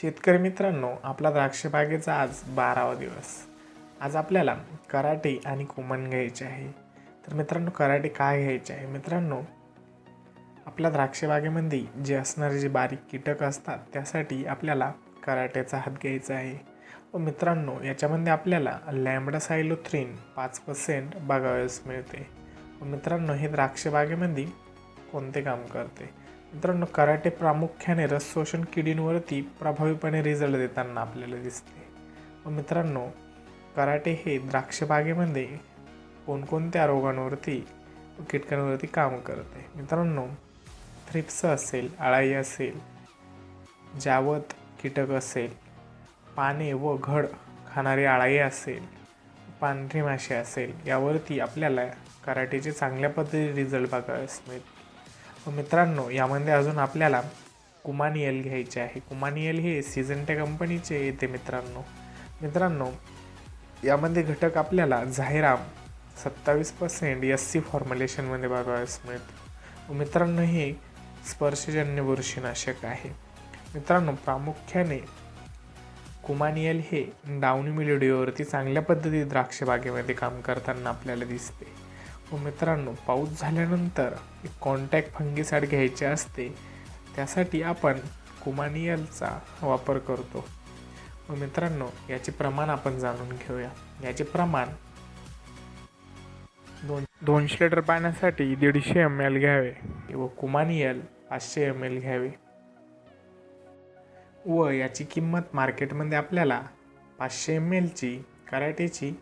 शेतकरी मित्रांनो आपला द्राक्षबागेचा आज बारावा दिवस. आज आपल्याला कराटे आणि कुमन घ्यायचे आहे. तर मित्रांनो कराटे काय घ्यायचे आहे? मित्रांनो आपल्या द्राक्षबागेमध्ये जे असणारे जे बारीक कीटक असतात त्यासाठी आपल्याला कराटेचा हात घ्यायचा आहे. व मित्रांनो याच्यामध्ये आपल्याला लॅम्बडा सायलोथ्रीन पाच पर्सेंट बघावयास मिळते. व मित्रांनो हे द्राक्षबागेमध्ये कोणते काम करते? मित्रांनो कराटे प्रामुख्याने रसशोषण किडींवरती प्रभावीपणे रिझल्ट देताना आपल्याला दिसते. व मित्रांनो कराटे हे द्राक्षबागेमध्ये कोणकोणत्या रोगांवरती व कीटकांवरती काम करते? मित्रांनो थ्रिप्स असेल अळाई असेल जावत कीटक असेल पाने व घड खाणारी अळाई असेल पांढरी माशी असेल यावरती आपल्याला कराटेचे चांगल्या पद्धतीने रिझल्ट बघायला मिळते. मित्रांनो यामध्ये अजून आपल्याला कुमानियल घ्यायचे आहे. कुमानियल हे सिझंटे कंपनीचे येते मित्रांनो. मित्रांनो यामध्ये घटक आपल्याला झायराम सत्तावीस पर्सेंट एस सी फॉर्म्युलेशनमध्ये बघावयास मिळतो. मित्रांनो हे स्पर्शजन्य बुरशीनाशक आहे. मित्रांनो प्रामुख्याने कुमानियल हे डावणी मिलिडिओवरती चांगल्या पद्धतीत द्राक्षबागेमध्ये काम करताना आपल्याला दिसते. व मित्रांनो पाऊस झाल्यानंतर एक कॉन्टॅक्ट फंगीसाठ घ्यायचे असते. त्यासाठी आपण कुमानियलचा वापर करतो. व मित्रांनो याचे प्रमाण आपण जाणून घेऊया. याचे प्रमाण दोन दोनशे लिटर पाण्यासाठी दीडशे एम एल घ्यावे. व कुमानियल पाचशे एम एल घ्यावे. व याची किंमत मार्केटमध्ये आपल्याला पाचशे एम एलची कराटेची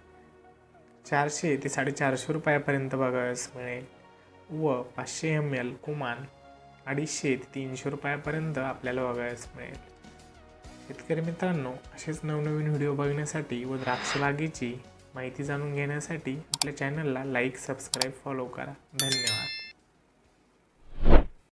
चारशे ते साडेचारशे रुपयापर्यंत बघावयास मिळेल. व पाचशे एम एल कुमान अडीचशे ते तीनशे रुपयापर्यंत आपल्याला बघावयास मिळेल. शेतकरी मित्रांनो असेच नवनवीन व्हिडिओ बघण्यासाठी व द्राक्षबागेची माहिती जाणून घेण्यासाठी आपल्या चॅनलला लाईक सबस्क्राईब फॉलो करा. धन्यवाद.